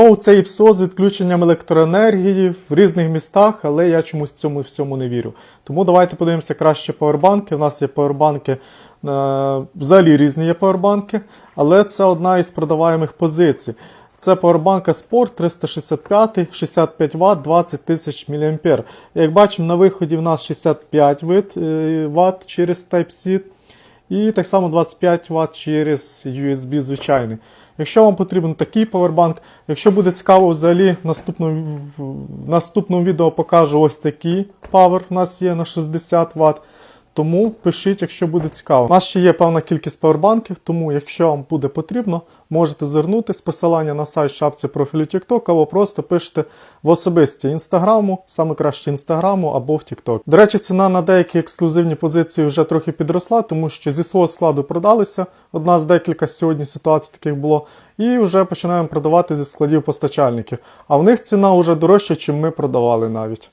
Ну, це ІПСО з відключенням електроенергії в різних містах, але я чомусь цьому всьому не вірю. Тому давайте подивимося краще павербанки. У нас є павербанки, е, взагалі різні є павербанки, але це одна із продаваємих позицій. Це павербанка Sport 365, 65 Вт, 20 тисяч мА. Як бачимо, на виході в нас 65 е, Вт через Type-C. І так само 25 Вт через USB звичайний. Якщо вам потрібен такий павербанк, якщо буде цікаво, взагалі в наступному, в наступному відео покажу ось такий павер. У нас є на 60 Вт. Тому пишіть, якщо буде цікаво. У нас ще є певна кількість павербанків, тому якщо вам буде потрібно, можете звернутися посилання на сайт шапці профілю TikTok, або просто пишете в особисті інстаграму, саме краще інстаграму або в TikTok. До речі, ціна на деякі ексклюзивні позиції вже трохи підросла, тому що зі свого складу продалися. Одна з декілька сьогодні ситуацій таких було. І вже починаємо продавати зі складів постачальників. А в них ціна вже дорожча, чим ми продавали навіть.